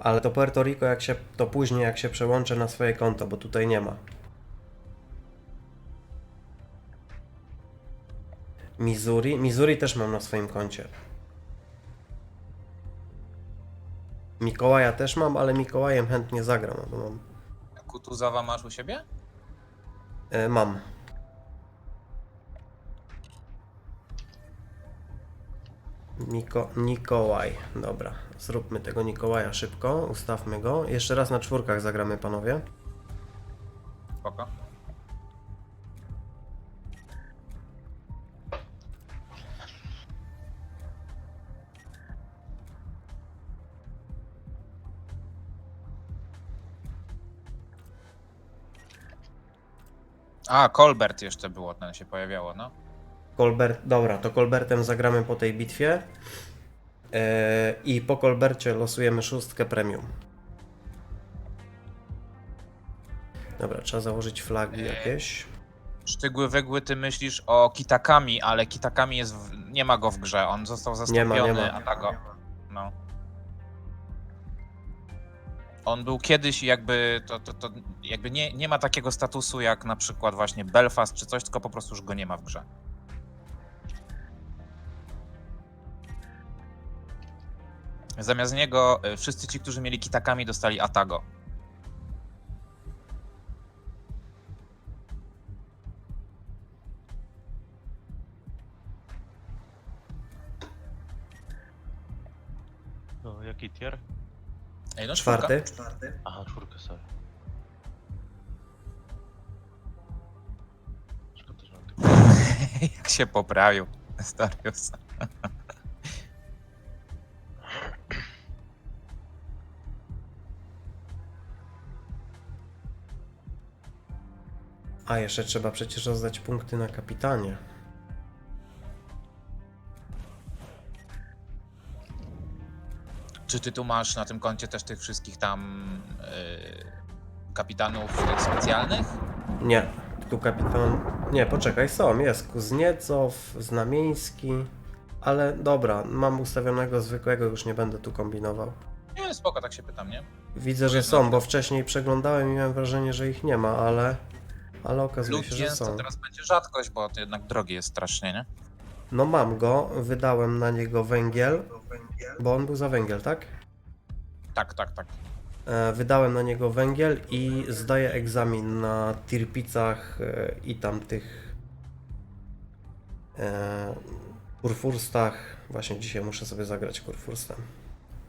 Ale to Puerto Rico, jak się, to później jak się przełączę na swoje konto, bo tutaj nie ma. Missouri? Missouri też mam na swoim koncie. Mikołaja też mam, ale Mikołajem chętnie zagram, bo mam. Kutuzowa masz u siebie? E, mam. Niko, Nikołaj. Dobra, zróbmy tego Nikołaja szybko, ustawmy go. Jeszcze raz na czwórkach zagramy, panowie. Spoko. A, Colbert jeszcze było, ten się pojawiało, no. Kolbert, dobra, to Kolbertem zagramy po tej bitwie. E, I po Kolbercie losujemy szóstkę premium. Dobra, trzeba założyć flagi jakieś. Szczegóły wygły ty myślisz o Kitakami, ale Kitakami jest w... nie ma go w grze, on został Nie zastąpiony ma, nie ma. Atago. No. On był kiedyś jakby, to, to, to jakby nie, nie ma takiego statusu jak na przykład właśnie Belfast czy coś, tylko po prostu już go nie ma w grze. Zamiast niego y, wszyscy ci, którzy mieli Kitakami dostali Atago. To jaki tier? Ej, no Czwarty. Aha, czwórkę, sorry. Szkoda, że mam tylko... Jak się poprawił, Starius. A, jeszcze trzeba przecież rozdać punkty na kapitanie. Czy ty tu masz na tym koncie też tych wszystkich tam yy, kapitanów tych specjalnych? Nie, tu kapitan. Nie, poczekaj, są, jest Kuzniecow, Znamieński, ale dobra, mam ustawionego zwykłego, już nie będę tu kombinował. Nie, spoko, tak się pytam, nie? Widzę, że są, bo wcześniej przeglądałem i miałem wrażenie, że ich nie ma, ale. Ale okazuje się, że to są. teraz będzie rzadkość, bo to jednak drogi jest strasznie, nie? No mam go, wydałem na niego węgiel, bo on był za węgiel, tak? Tak, tak, tak. E, Wydałem na niego węgiel i zdaję egzamin na tirpicach e, i tamtych e, kurfurstach. Właśnie dzisiaj muszę sobie zagrać kurfurstem.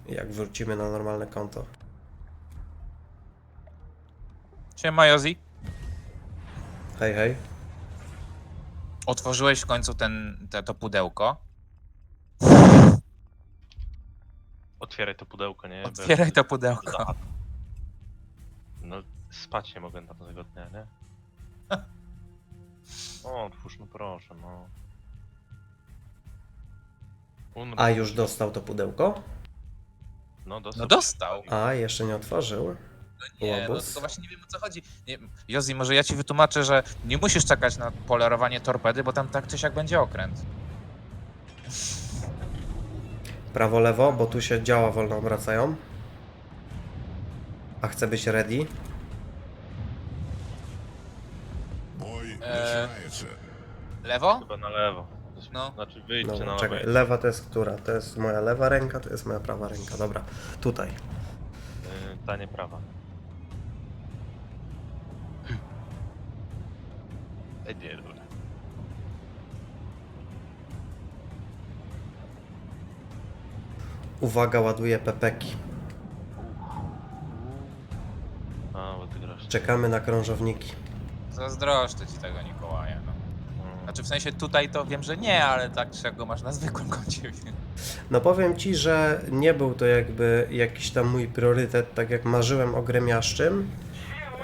Jak wrócimy na normalne konto. Siema, Jozi. Hej, hej. Otworzyłeś w końcu ten, te, to pudełko. Otwieraj to pudełko, nie? Bo- Otwieraj to pudełko. No, spać nie mogę tamtego dnia, nie? O, otwórz, no proszę, no. A już dostał to pudełko? No, dostał. No dostał. A, jeszcze nie otworzył. No nie, no Łobuz. to właśnie nie wiem o co chodzi. Nie, Jozi, może ja ci wytłumaczę, że nie musisz czekać na polerowanie torpedy, bo tam tak czy siak będzie okręt. Prawo, lewo, bo tu się działa wolno obracają. A chcę być ready. Boj Eee, zaczynaється. Lewo? Chyba na lewo. No. Znaczy wyjdźcie Dobra, na lewo. czekaj, lewa to jest która? To jest moja lewa ręka, to jest moja prawa ręka. Dobra, tutaj. Yy, ta nie prawa. Nie, dobra. Uwaga, ładuję pepeki. A, bo ty grasz. Czekamy na krążowniki. Zazdroszczę ci tego Mikołaja, no. Mm. Znaczy w sensie tutaj to wiem, że nie, ale tak czy jak go masz na zwykłym koncie. więc- No powiem ci, że nie był to jakby jakiś tam mój priorytet, tak jak marzyłem o gremiaszczym.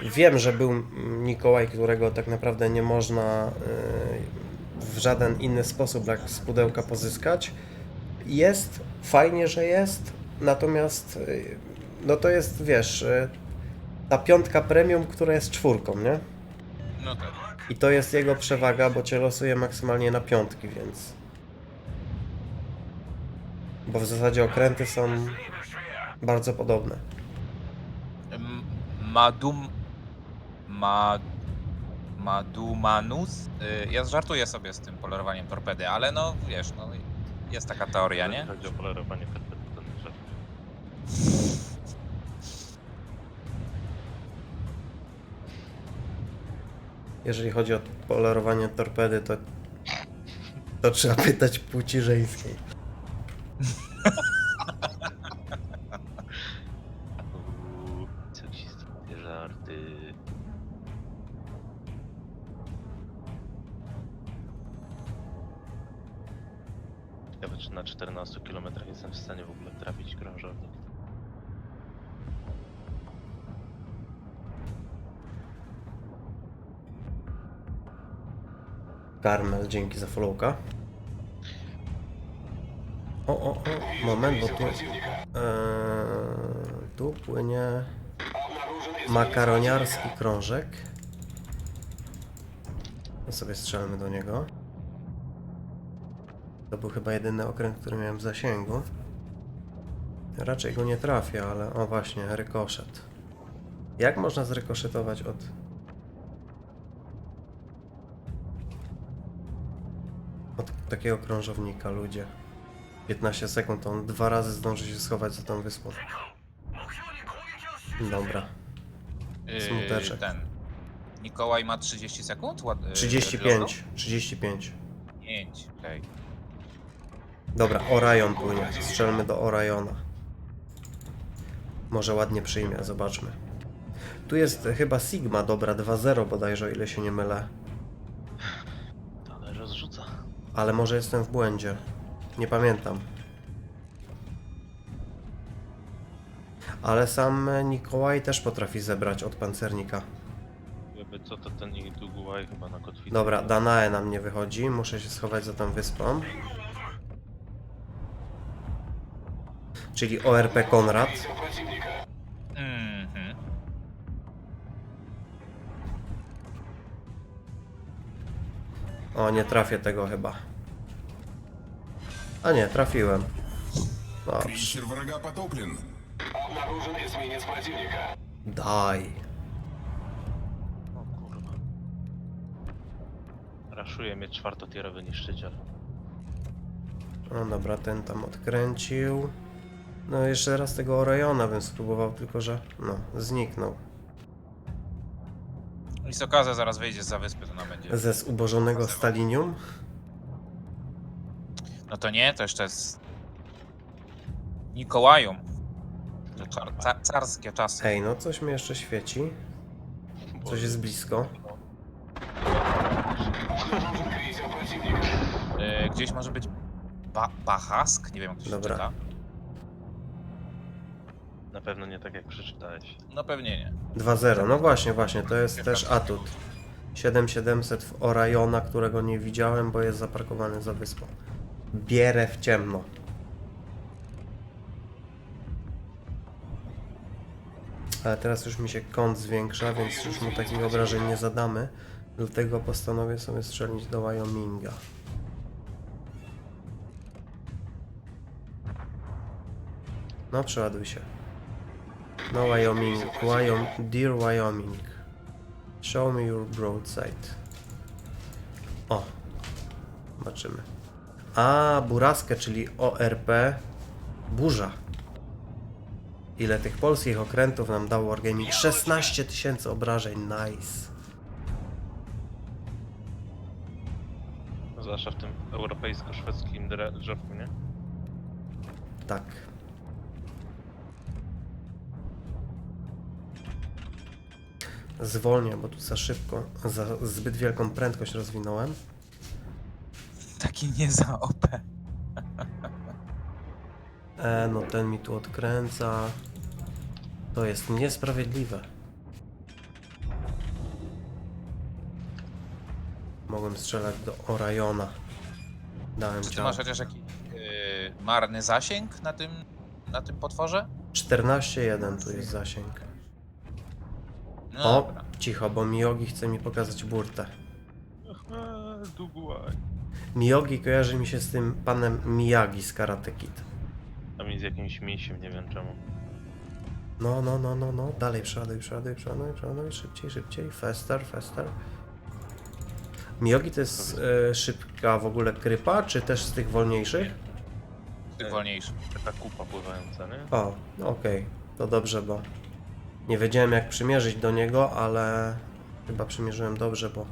Wiem, że był Mikołaj, którego tak naprawdę nie można y, w żaden inny sposób jak z pudełka pozyskać. Jest, fajnie, że jest, natomiast y, no to jest, wiesz, y, ta piątka premium, która jest czwórką, nie? No tak. I to jest jego przewaga, bo cię losuje maksymalnie na piątki, więc. Bo w zasadzie okręty są bardzo podobne. Madum... Ma... Madumanus? Y, Ja żartuję sobie z tym polerowaniem torpedy, ale no wiesz, no jest taka teoria, nie? Jeżeli chodzi o polerowanie torpedy, to nie żart. Jeżeli chodzi o polerowanie torpedy, to, to trzeba pytać płci żeńskiej. Karmel, dzięki za followka. O, o, o, moment, bo tu... Eee, tu płynie makaroniarski krążek. To sobie strzelmy do niego. To był chyba jedyny okręt, który miałem w zasięgu. Raczej go nie trafię, ale o właśnie, rykoszet. Jak można zrykoszetować od od takiego krążownika, ludzie. 15 sekund, on dwa razy zdąży się schować za tą wyspą. Dobra. Yy, Smuteczek. ten. Mikołaj ma 30 sekund? Ład- yy, reloadu? 35, 35. 5, okej. Dobra, Orion płynie. Strzelmy do Oriona. Może ładnie przyjmie, zobaczmy. Tu jest chyba Sigma, dobra, 2-0 bodajże, o ile się nie mylę. Ale może jestem w błędzie. Nie pamiętam. Ale sam Nikołaj też potrafi zebrać od pancernika. Jakby co to ten chyba na. Dobra, Danae nam nie wychodzi. Muszę się schować za tą wyspą. Czyli ORP Konrad. O, nie trafię tego chyba. A nie, trafiłem. Dobrze. Крейсер врага потоплен. Daj. O kurwa. Raszuje mnie czwartotierowy niszczyciel. No dobra, ten tam odkręcił. No jeszcze raz tego Oriona bym spróbował, tylko że no, zniknął. Listokaza zaraz wyjdzie za wyspy, to nam będzie. Ze zubożonego stalinium. No to nie, to jeszcze jest. Mikołajum. To czar, ca, carskie czasy. Hej, no coś mi jeszcze świeci. Coś jest blisko. Yy, gdzieś może być ba Bachask? Nie wiem jak to się Dobra. czyta. Na pewno nie tak jak przeczytałeś. No pewnie nie. 2-0, no właśnie, właśnie, to jest też atut. 7700 w Oriona, którego nie widziałem, bo jest zaparkowany za wyspą. Bierę w ciemno. Ale teraz już mi się kąt zwiększa, więc już mu takich obrażeń nie zadamy. Dlatego postanowię sobie strzelić do Wyominga. No, przeładuj się. No, Wyoming. Wyom Dear Wyoming. Show me your broadside. O. Zobaczymy. A, buraskę, czyli ORP. Burza. Ile tych polskich okrętów nam dał Wargaming? 16 tysięcy obrażeń, nice. Zwłaszcza w tym europejsko-szwedzkim drzewku, nie? Tak. Zwolnię, bo tu za szybko, za zbyt wielką prędkość rozwinąłem. Taki nie za OP. E, no ten mi tu odkręca. To jest niesprawiedliwe. Mogłem strzelać do Oriona. Dałem Czy ty masz chociaż jakiś yy, marny zasięg na tym, na tym potworze? 14.1 tu jest zasięg. No O, dobra. cicho, bo Miyogi chce mi pokazać burtę. Duguay. Miyogi kojarzy mi się z tym panem Miyagi z Karate Kid. A mi z jakimś misiem, nie wiem czemu. No, no, no, no, no. Dalej przeładuj, przeładuj, przeładuj, przeładuj. Szybciej, szybciej. Faster, faster. Miyogi to jest e, szybka w ogóle krypa, czy też z tych wolniejszych? Tych wolniejszy. Taka kupa pływająca, nie? O, no okej. To dobrze, bo nie wiedziałem jak przymierzyć do niego, ale chyba przymierzyłem dobrze, bo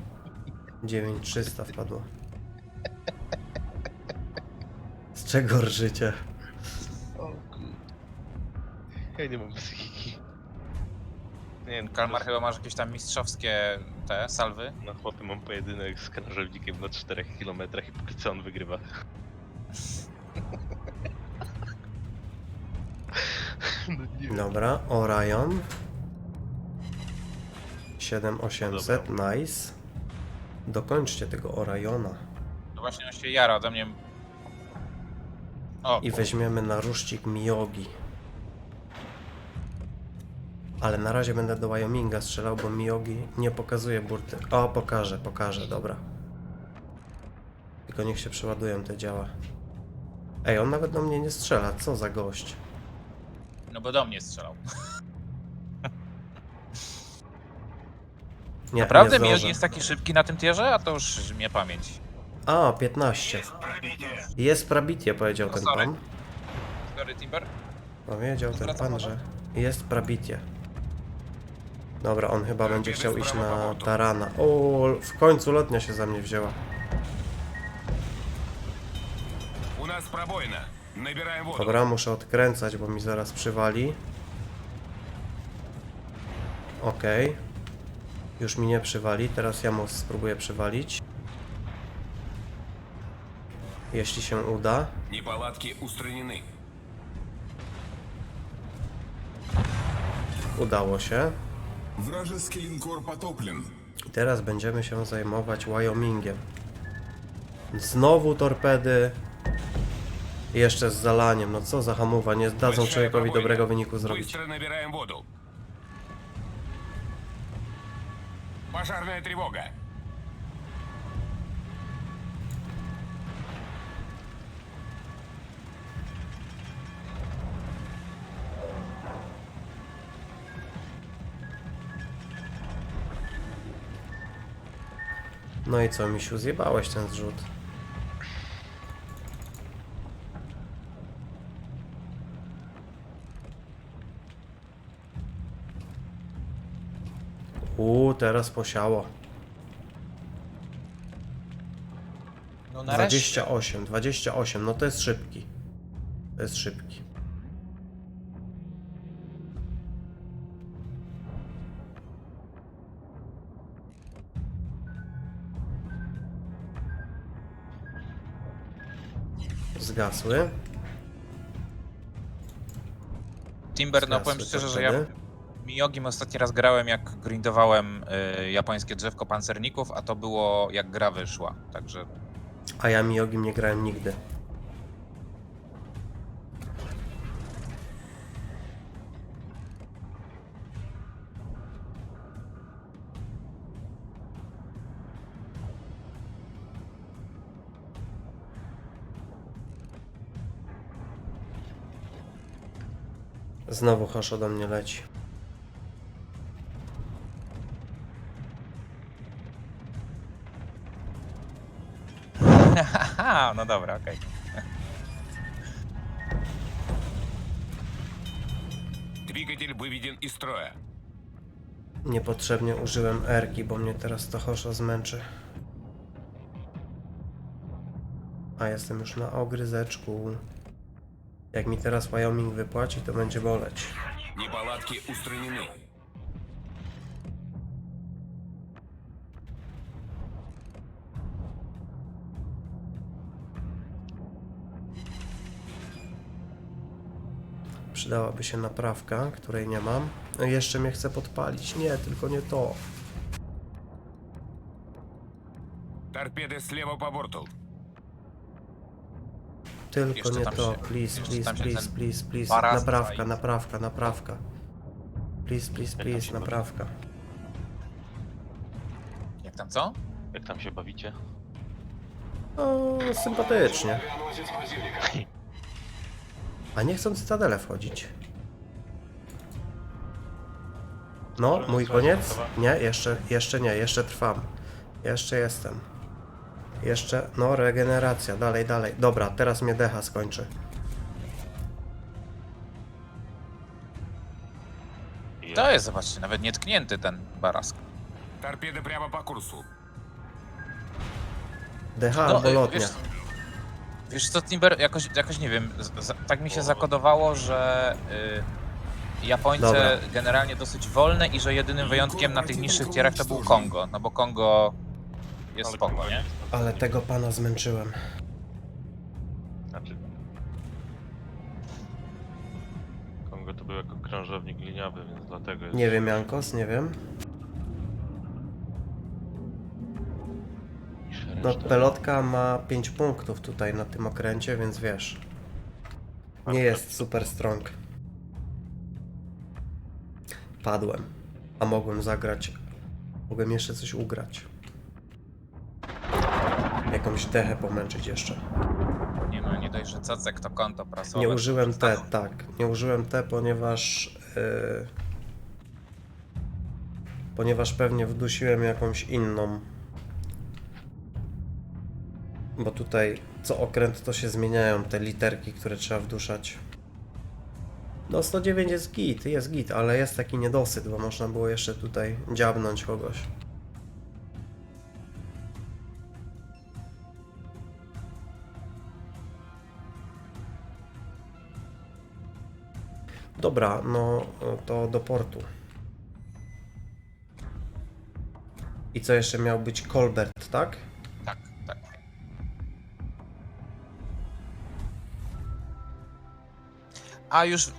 9300 wpadło. Z czego rżycie? O Ja nie mam psychiki. Nie wiem, Kalmar chyba masz jakieś tam mistrzowskie te salwy. Na chłopie mam pojedynek z krążownikiem na 4 km i póki co on wygrywa. No nie wiem. Dobra, Orion. 7800, nice. Dokończcie tego Oriona. No właśnie on się jara ode mnie. O, I weźmiemy na ruszcik Miyogi. Ale na razie będę do Wyominga strzelał, bo Miyogi nie pokazuje burty. O, pokażę, pokażę, dobra. Tylko niech się przeładują te działa. Ej, on nawet do mnie nie strzela, co za gość. no bo do mnie strzelał. Nie, Naprawdę nie Miyogi zdążę. jest taki szybki na tym tierze? A to już mnie pamięć. A, 15. Jest prabitie, powiedział No ten sorry. pan. Sorry, Timber. Powiedział ten Zwracam pan, uwagę. że jest prabitie. Dobra, on chyba będzie chciał iść na tarana. O, w końcu lotnia się za mnie wzięła. У нас пробоина. Набираем воду. Dobra, muszę odkręcać, bo mi zaraz przywali. Okej. Już mi nie przywali, teraz ja mu spróbuję przywalić. Jeśli się uda. Неполадки устранены. Udało się. Вражеский линкор потоплен. I teraz będziemy się zajmować Wyomingiem. Znowu torpedy. I Jeszcze z zalaniem. No co za hamuwa, nie dadzą Большая człowiekowi пробоина. dobrego wyniku zrobić. Быстро набираем воду. Пожарная тревога. No i co, misiu, zjebałeś ten zrzut. Uuu, teraz posiało. No nareszcie. 28, 28, no to jest szybki. To jest szybki. Zgasły. Timber, no Zgasły powiem szczerze, że ja. Miyogim ostatni raz grałem jak grindowałem y, japońskie drzewko pancerników, a to było jak gra wyszła. Także A ja Miyogim nie grałem nigdy. Znowu Hosho do mnie leci. Aha, no dobra, okej. Двигатель выведен из строя. Niepotrzebnie użyłem erki, bo mnie teraz to Hosho zmęczy. A jestem już na ogryzeczku. Jak mi teraz Wyoming wypłaci, to będzie boleć. Неполадки устранены. Przydałaby się naprawka, której nie mam. No i jeszcze mnie chce podpalić. Nie, tylko nie to. Торпеды слева по борту. Tylko Jeszcze nie tam to. się- Please, jeszcze please, tam się please, ten please, please. baraz Naprawka, czai. naprawka, naprawka. Please, please, tam please, się bawi? naprawka. Jak tam co? Jak tam się bawicie? No, sympatycznie. A nie chcą w cytadelę wchodzić. No, Żeby mój wysłać koniec? gotowa? Nie, jeszcze, jeszcze nie, jeszcze trwam. Jeszcze jestem. Jeszcze, no, regeneracja, dalej, dalej. Dobra, teraz mnie decha skończy. I To jest, zobaczcie, nawet nietknięty ten barask. Торпеды прямо по курсу. Decha No, albo y, lotnia. wiesz, wiesz co, Timber, jakoś, jakoś nie wiem, z, z, tak mi się zakodowało, że y, Japońcy Dobra. generalnie dosyć wolne i że jedynym wyjątkiem na tych niższych tierach to był Kongo, no bo Kongo jest Ale spoko, nie? Ale tego pana zmęczyłem. Znaczy... Kongo to był jako krążownik liniowy, więc dlatego jest... Nie wiem, Jankos, nie wiem. No, pelotka ma 5 punktów tutaj na tym okręcie, więc wiesz. Nie jest super strong. Padłem. A mogłem zagrać. Mogłem jeszcze coś ugrać. Jakąś dechę pomęczyć jeszcze. Nie no, nie dość, że cacek to konto prasowe. Nie użyłem T, tak. tak. Nie użyłem T, ponieważ. Yy, ponieważ pewnie wdusiłem jakąś inną. Bo tutaj co okręt to się zmieniają te literki, które trzeba wduszać. No 109 jest git, jest git, ale jest taki niedosyt, bo można było jeszcze tutaj dziabnąć kogoś. Dobra, no to do portu. I co jeszcze miał być Colbert, tak? A już y,